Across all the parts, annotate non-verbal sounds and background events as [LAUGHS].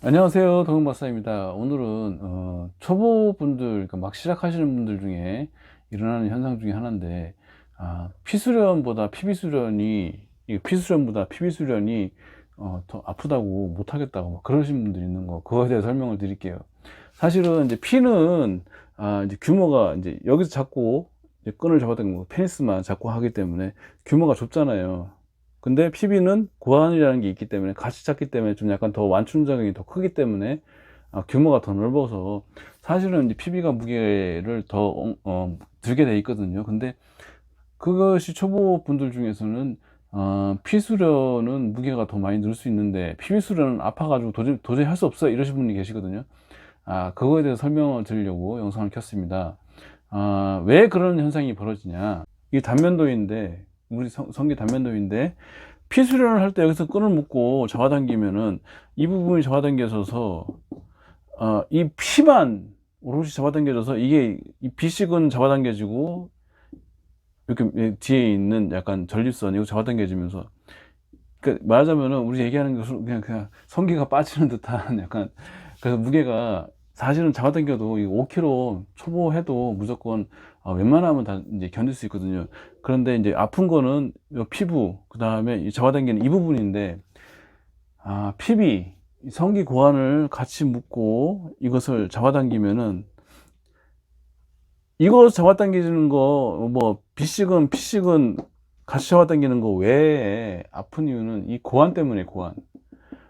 안녕하세요. 동영박사입니다. 오늘은 어, 초보분들, 그러니까 막 시작하시는 분들 중에 일어나는 현상 중에 하나인데 아, 피수련보다 피비수련이 이 피수련보다 피비수련이 어, 더 아프다고 못하겠다고 막 그러신 분들이 있는 거 그거에 대해 설명을 드릴게요. 사실은 이제 피는 아, 이제 규모가 이제 여기서 이제 끈을 거 페니스만 잡고 하기 때문에 규모가 좁잖아요. 근데 PB는 고환이라는 게 있기 때문에 같이 잡기 때문에 좀 약간 더 완충 작용이 더 크기 때문에 아, 규모가 더 넓어서 사실은 PB가 무게를 더 어, 어, 들게 돼 있거든요. 근데 그것이 초보 분들 중에서는 어, 피수련은 무게가 더 많이 늘 수 있는데 PB 수련은 아파가지고 도저히, 도저히 할 수 없어 이러신 분이 계시거든요. 아, 그거에 대해서 설명을 드리려고 영상을 켰습니다. 아, 왜 그런 현상이 벌어지냐? 이게 단면도인데 우리 성, 성기 단면도인데 피수련을 할 때 여기서 끈을 묶고 잡아당기면은 이 부분이 잡아당겨져서 어, 이 피만 오롯이 잡아당겨져서 이게 이 비식은 잡아당겨지고 이렇게 뒤에 있는 약간 전립선 이거 잡아당겨지면서 그 말하자면은 우리 얘기하는 것은 그냥 그냥 성기가 빠지는 듯한 [LAUGHS] 약간 그래서 무게가 사실은 잡아당겨도 이 5kg 초보해도 무조건 어, 웬만하면 다 이제 견딜 수 있거든요. 그런데 이제 아픈 거는 요 피부, 그 다음에 잡아당기는 이 부분인데, 아, 피비, 이 성기 고환을 같이 묶고 이것을 잡아당기면은, 이거 잡아당기는 거, 뭐, 비식은, 피식은 같이 잡아당기는 거 외에 아픈 이유는 이 고환 때문에 고환.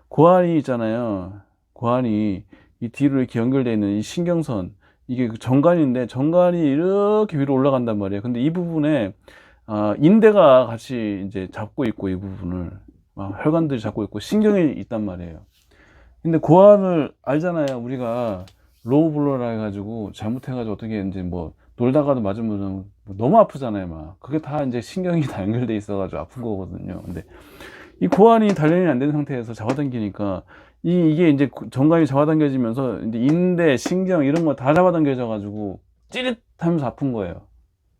고환이 있잖아요. 고환이 이 뒤로 이렇게 연결되어 있는 이 신경선, 이게 그 정관인데 정관이 이렇게 위로 올라간단 말이에요. 근데 이 부분에 어, 인대가 같이 이제 잡고 있고 이 부분을 막 혈관들이 잡고 있고 신경이 있단 말이에요. 근데 고환을 알잖아요. 우리가 로우 블러라 해가지고 잘못해가지고 어떻게 이제 뭐 놀다가도 맞으면 뭐 너무 아프잖아요. 막 그게 다 이제 신경이 [LAUGHS] 다 연결돼 있어가지고 아픈 거거든요. 근데 이 고환이 단련이 안 된 상태에서 잡아당기니까 이, 이게 이제 정관이 잡아당겨지면서 인대, 신경 이런 거 다 잡아당겨져 가지고 찌릿하면서 아픈 거예요.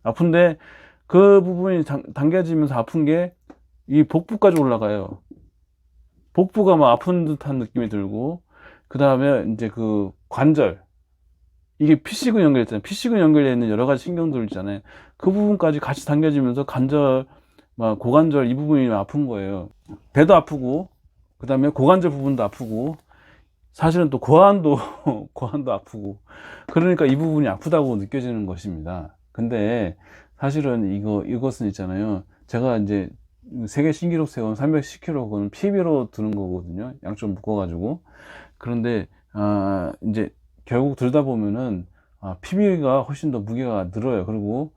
아픈데 그 부분이 당, 당겨지면서 아픈 게 이 복부까지 올라가요. 복부가 막 아픈 듯한 느낌이 들고 그 다음에 이제 그 관절 이게 피식은 연결했잖아요. 피식은 연결되어 있는 여러 가지 신경들 있잖아요. 그 부분까지 같이 당겨지면서 관절, 막 고관절 이 부분이 아픈 거예요. 배도 아프고 그 다음에 고관절 부분도 아프고 사실은 또 고환도 [LAUGHS] 고환도 아프고 그러니까 이 부분이 아프다고 느껴지는 것입니다. 근데 사실은 이거 이것은 있잖아요. 제가 이제 세계 신기록 세운 310kg 그건 PB로 드는 거거든요. 양쪽 묶어가지고 그런데 아 이제 결국 들다 보면은 아, PB가 훨씬 더 무게가 늘어요. 그리고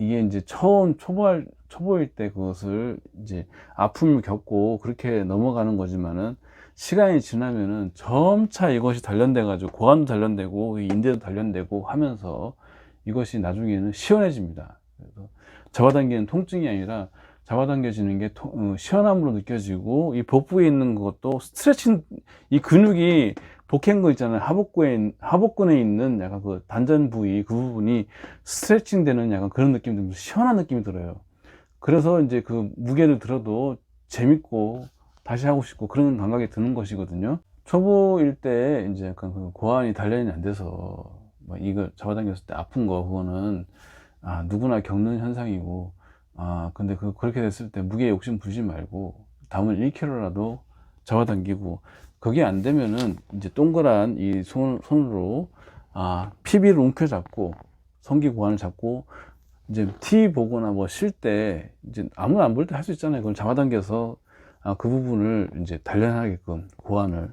이게 이제 처음 초보할 초보일 때 그것을 이제 아픔을 겪고 그렇게 넘어가는 거지만은 시간이 지나면은 점차 이것이 단련돼 가지고 고관도 단련되고 인대도 단련되고 하면서 이것이 나중에는 시원해집니다. 그래서 잡아당기는 통증이 아니라 잡아당겨지는 게 통, 어, 시원함으로 느껴지고 이 복부에 있는 것도 스트레칭 이 근육이 복행근 있잖아요. 하복근에, 하복근에 있는 약간 그 단전 부위 그 부분이 스트레칭 되는 약간 그런 느낌이 들면서 시원한 느낌이 들어요. 그래서 이제 그 무게를 들어도 재밌고 다시 하고 싶고 그런 감각이 드는 것이거든요. 초보일 때 이제 약간 그 고환이 단련이 안 돼서 막 이거 잡아당겼을 때 아픈 거 그거는 아, 누구나 겪는 현상이고 아 근데 그 그렇게 됐을 때 무게 욕심 부리지 말고 담을 1kg라도 잡아당기고 그게 안 되면은 이제 동그란 이 손, 손으로 아 PB를 움켜잡고 성기 고환을 잡고 이제 티 보거나 뭐 쉴 때 이제 아무나 안 볼 때 할 수 있잖아요. 그걸 잡아당겨서 아, 그 부분을 이제 단련하게끔 고환을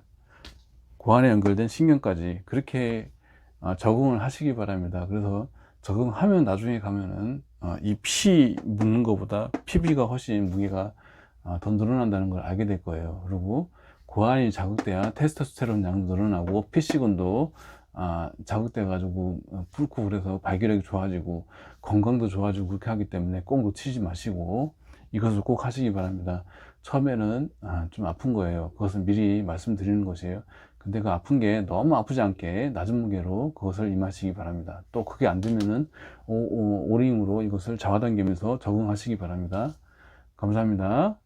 고환에 연결된 신경까지 그렇게 아, 적응을 하시기 바랍니다. 그래서 적응하면 나중에 가면은 아, 이피 묻는 것보다 PB가 훨씬 무게가 아, 더 늘어난다는 걸 알게 될 거예요. 그리고 고환이 자극돼야 테스토스테론 양도 늘어나고 피시근도 아, 자극돼 가지고 붉고 그래서 발기력이 좋아지고 건강도 좋아지고 그렇게 하기 때문에 꼭 놓치지 마시고 이것을 꼭 하시기 바랍니다. 처음에는 아, 좀 아픈 거예요. 그것은 미리 말씀드리는 것이에요. 근데 그 아픈 게 너무 아프지 않게 낮은 무게로 그것을 임하시기 바랍니다. 또 그게 안 되면은 오, 오, 오링으로 이것을 잡아당기면서 적응하시기 바랍니다. 감사합니다.